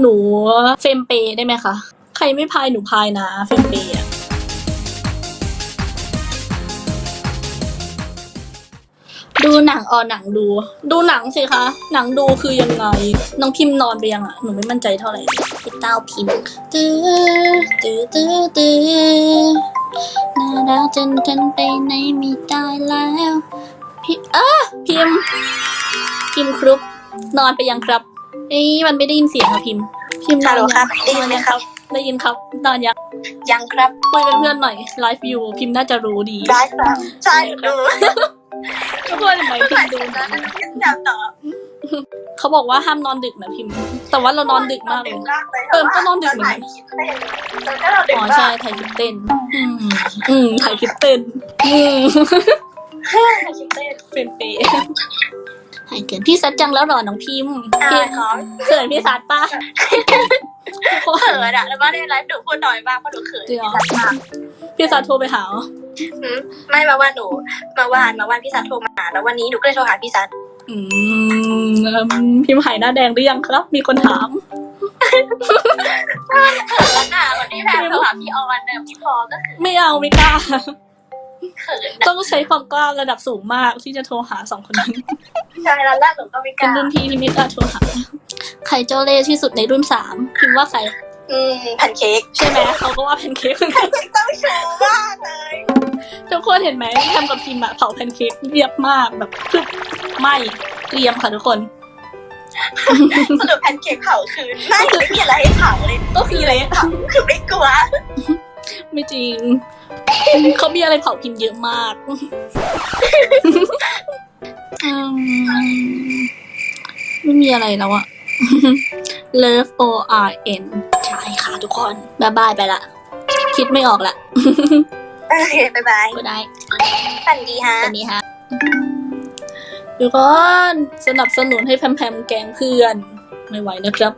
หนูเฟมเปได้ไหมคะ ใครไม่พายหนูพายนะเฟมเปย์อะดูหนังอ๋อหนังดู ดูหนังสิคะ หนังดูคือยังไง น้องพิมพ์นอนไปยังอะหนูไม่มั่นใจเท่าไหร่พี่เต้าพิมพ์ตื้อตื้อตื้อตื้อน่ารักจนกันไปไหนไม่ได้แล้ว พี่เออพิมพ์พิมพ์ครุบนอนไปยังครับ เอ้ยมันไม่ได้ยินเสียงอะพิมพ์พิมพ์นฮัอลนโหลยังครับได้ยินไหมครับ ได้ยินครับนอนยังยังครับคุยเป็นเพื่อนหน่อยไลฟ์อยู่พิมพ์น่าจะรู้ดีได้ครับใช่ดูทุกคนไหมพิมพ์ดูแล้วพิมพ์อยากตอบเขาบอกว่าห้ามนอนดึกนะพิมพ์ แต่ว่าเรานอนดึกมากเลยมากเลยเออก็นอนดึกเหมือนกันถ่ายคลิปเต้นแล้วก็เราดึกอ๋อมาใช่กถ่ายคลิปเต้น อืมอืมถ่ายคลิปเต้นอืมถ่าย คลิปเต้นเป็นเปย์หายเกินพี่ซัดจังแล้วเหรอน้องพิมพ์อ่าพี่ครับเขินพี่ซัดป้าทุกคนเขินอะแล้วก็ในไลฟ์หนูพูดน้อยมากเพราะหนูเขินจริงเหรอพี่สัตว์มากพี่ซัดโทรไปหาเหรอหืมไม่มาว่าหนูมาวานมาว่านพี่สัตว์โทรมาหาแล้ววันนี้หนูก็เลยโทรหาพี่สัตว์อืมเอิ่มพิมพ์หายหน้าแดงหรือยังครับ มีคนถามแล้วน่ะวันนี้แพรโทรหาพี่ออนเดิมพี่พอก็คือไม่เอาไม่กล้า เขินต้องใช้ความกล้าระดับสูงมากที่จะโทรหาสองคนนั้นใช่แล้วแรกหนูก็ไม่กเป็นล้ารุ่นพี่ที่ไม่กล้าโทรหาใครเจ้าเล่ห์ที่สุดในรุ่นสามพิมพ์ว่าใครอืมแพนเค้กใช่ไหมเขาก็ว่าแพนเค้กเหมือนกันเจ้าชู้มากเลยทุกคนเห็นไหมแทมกับพิมพ์อะเผาแพนเค้กเรียบมากแบบพึบไหมเกรียมค่ะทุกคน สรุปแพนเค้กเผาคืนไม่ไม่มีอะไรให้เผาเลยก็คืออะไรเผาคือไม่กลัวไม่จริง เขามีอะไรเผาพิมพ์เยอะมากอืมไม่มีอะไรแล้วอะ Love O R N ใช่ค่ะทุกคนบายบายไปละ คิดไม่ออกละโอเคบายบายก็ได้ฝันดีฮะ ตอนนี้ฮะทุกคนสนับสนุนให้แพมแพมแกล้งเพื่อน ไม่ไหวนะครับ